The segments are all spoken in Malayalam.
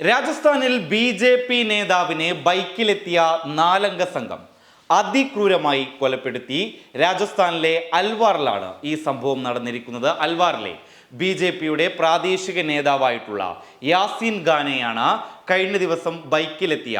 രാജസ്ഥാനിൽ ബി ജെ പി നേതാവിനെ ബൈക്കിലെത്തിയ നാലംഗ സംഘം അതിക്രൂരമായി കൊലപ്പെടുത്തി രാജസ്ഥാനിലെ അൽവാറിലാണ് ഈ സംഭവം നടന്നിരിക്കുന്നത്. അൽവാറിലെ ബി ജെ പിയുടെ പ്രാദേശിക നേതാവായിട്ടുള്ള യാസീൻ ഖാനെയാണ് കഴിഞ്ഞ ദിവസം ബൈക്കിലെത്തിയ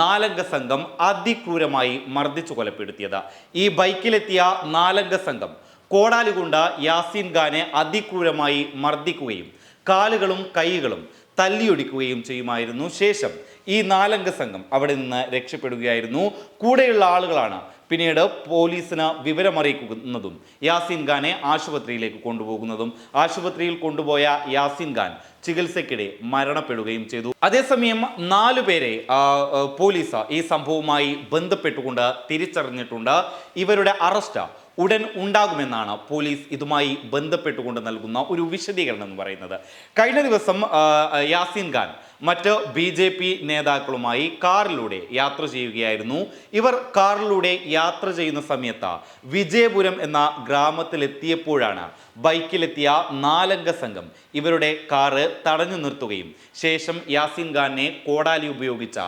നാലംഗ സംഘം അതിക്രൂരമായി മർദ്ദിച്ചു കൊലപ്പെടുത്തിയത്. ഈ ബൈക്കിലെത്തിയ നാലംഗ സംഘം കോടാലുകൊണ്ട് യാസീൻ ഖാനെ അതിക്രൂരമായി മർദ്ദിക്കുകയും കാലുകളും കൈകളും തല്ലിയൊടിക്കുകയും ചെയ്യുമായിരുന്നു ശേഷം ഈ നാലംഗ സംഘം അവിടെ നിന്ന് രക്ഷപ്പെടുകയായിരുന്നു. കൂടെയുള്ള ആളുകളാണ് പിന്നീട് പോലീസിന് വിവരമറിയിക്കുന്നതും യാസിൻ ഖാനെ ആശുപത്രിയിലേക്ക് കൊണ്ടുപോകുന്നതും ആശുപത്രിയിൽ കൊണ്ടുപോയ യാസിൻ ഖാൻ ചികിത്സയ്ക്കിടെ മരണപ്പെടുകയും ചെയ്തു. അതേസമയം നാലു പേരെ പോലീസ് ഈ സംഭവവുമായി ബന്ധപ്പെട്ടുകൊണ്ട് തിരിച്ചറിഞ്ഞിട്ടുണ്ട്. ഇവരുടെ അറസ്റ്റ് ഉടൻ ഉണ്ടാകുമെന്നാണ് പോലീസ് ഇതുമായി ബന്ധപ്പെട്ടുകൊണ്ട് നൽകുന്ന ഒരു വിശദീകരണം എന്ന് പറയുന്നത്. കഴിഞ്ഞ ദിവസം യാസീൻ ഖാൻ മറ്റ് ബി ജെ പി നേതാക്കളുമായി കാറിലൂടെ യാത്ര ചെയ്യുകയായിരുന്നു. ഇവർ കാറിലൂടെ യാത്ര ചെയ്യുന്ന സമയത്ത് വിജയപുരം എന്ന ഗ്രാമത്തിലെത്തിയപ്പോഴാണ് ബൈക്കിലെത്തിയ നാലംഗ സംഘം ഇവരുടെ കാറ് തടഞ്ഞു നിർത്തുകയും ശേഷം യാസിൻ ഖാനെ കോടാലി ഉപയോഗിച്ച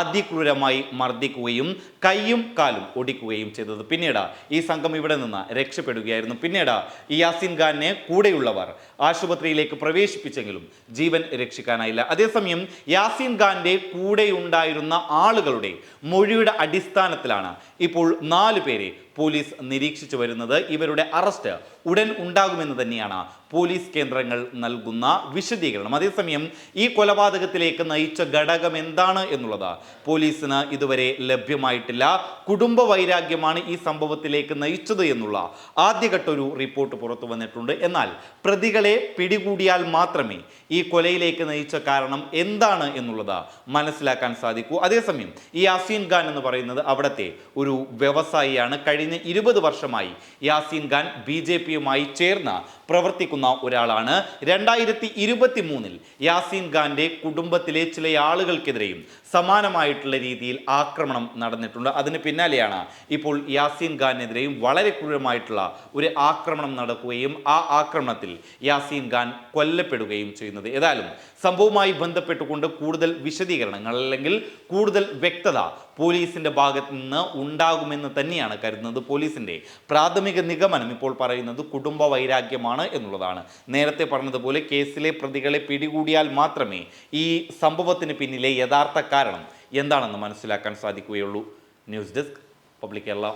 അതിക്രൂരമായി മർദ്ദിക്കുകയും കൈയും കാലും ഒടിക്കുകയും ചെയ്തത്. പിന്നീട് ഈ സംഘം ഇവിടെ നിന്ന് രക്ഷപ്പെടുകയായിരുന്നു. പിന്നീട് ഈ യാസീൻ ഖാനെ കൂടെയുള്ളവർ ആശുപത്രിയിലേക്ക് പ്രവേശിപ്പിച്ചെങ്കിലും ജീവൻ രക്ഷിക്കാനായില്ല. അതേസമയം യാസിൻ ഖാന്റെ കൂടെയുണ്ടായിരുന്ന ആളുകളുടെ മൊഴിയുടെ അടിസ്ഥാനത്തിലാണ് ഇപ്പോൾ നാല് പേരെ പോലീസ് നിരീക്ഷിച്ചു വരുന്നത് ഇവരുടെ അറസ്റ്റ് ഉടൻ ഉണ്ടാകുമെന്ന് തന്നെയാണ് പോലീസ് കേന്ദ്രങ്ങൾ നൽകുന്ന വിശദീകരണം. അതേസമയം ഈ കൊലപാതകത്തിലേക്ക് നയിച്ച ഘടകം എന്താണ് എന്നുള്ളത്? പോലീസിന് ഇതുവരെ ലഭ്യമായിട്ടില്ല. കുടുംബ വൈരാഗ്യമാണ് ഈ സംഭവത്തിലേക്ക് നയിച്ചത് എന്നുള്ള ആദ്യഘട്ട ഒരു റിപ്പോർട്ട് പുറത്തു വന്നിട്ടുണ്ട്. എന്നാൽ പ്രതികളെ പിടികൂടിയാൽ മാത്രമേ ഈ കൊലയിലേക്ക് നയിച്ച കാരണം എന്താണ് എന്നുള്ളത് മനസ്സിലാക്കാൻ സാധിക്കൂ. അതേസമയം ഈ യാസീൻ ഖാൻ എന്ന് പറയുന്നത് അവിടുത്തെ ഒരു വ്യവസായിയാണ്. കഴിഞ്ഞ ഇരുപത് വർഷമായി യാസീൻ ഖാൻ ബി ജെ പിയുമായി ചേർന്ന് പ്രവർത്തിക്കുന്ന ഒരാളാണ്. രണ്ടായിരത്തി ഇരുപത്തി മൂന്നിൽ യാസീൻ ഖാന്റെ കുടുംബത്തിലെ ചില ആളുകൾക്കെതിരെയും സമാനമായിട്ടുള്ള രീതിയിൽ ആക്രമണം നടന്നിട്ടുണ്ട്. അതിന് പിന്നാലെയാണ് ഇപ്പോൾ യാസീൻ ഖാനെതിരെയും വളരെ ക്രൂരമായിട്ടുള്ള ഒരു ആക്രമണം നടക്കുകയും ആ ആക്രമണത്തിൽ യാസീൻ ഖാൻ കൊല്ലപ്പെടുകയും ചെയ്യുന്നത്. ഏതായാലും സംഭവവുമായി ബന്ധപ്പെട്ടുകൊണ്ട് കൂടുതൽ വിശദീകരണങ്ങൾ അല്ലെങ്കിൽ കൂടുതൽ വ്യക്തത പോലീസിന്റെ ഭാഗത്ത് നിന്ന് ഉണ്ടാകുമെന്ന് തന്നെയാണ് കരുതുന്നത് പോലീസിന്റെ പ്രാഥമിക നിഗമനം ഇപ്പോൾ പറയുന്നത് കുടുംബ വൈരാഗ്യമാണ് എന്നുള്ളതാണ്. നേരത്തെ പറഞ്ഞതുപോലെ കേസിലെ പ്രതികളെ പിടികൂടിയാൽ മാത്രമേ ഈ സംഭവത്തിന് പിന്നിലെ യഥാർത്ഥ കാരണം എന്താണെന്ന് മനസ്സിലാക്കാൻ സാധിക്കുകയുള്ളൂ. News desk public Kerala.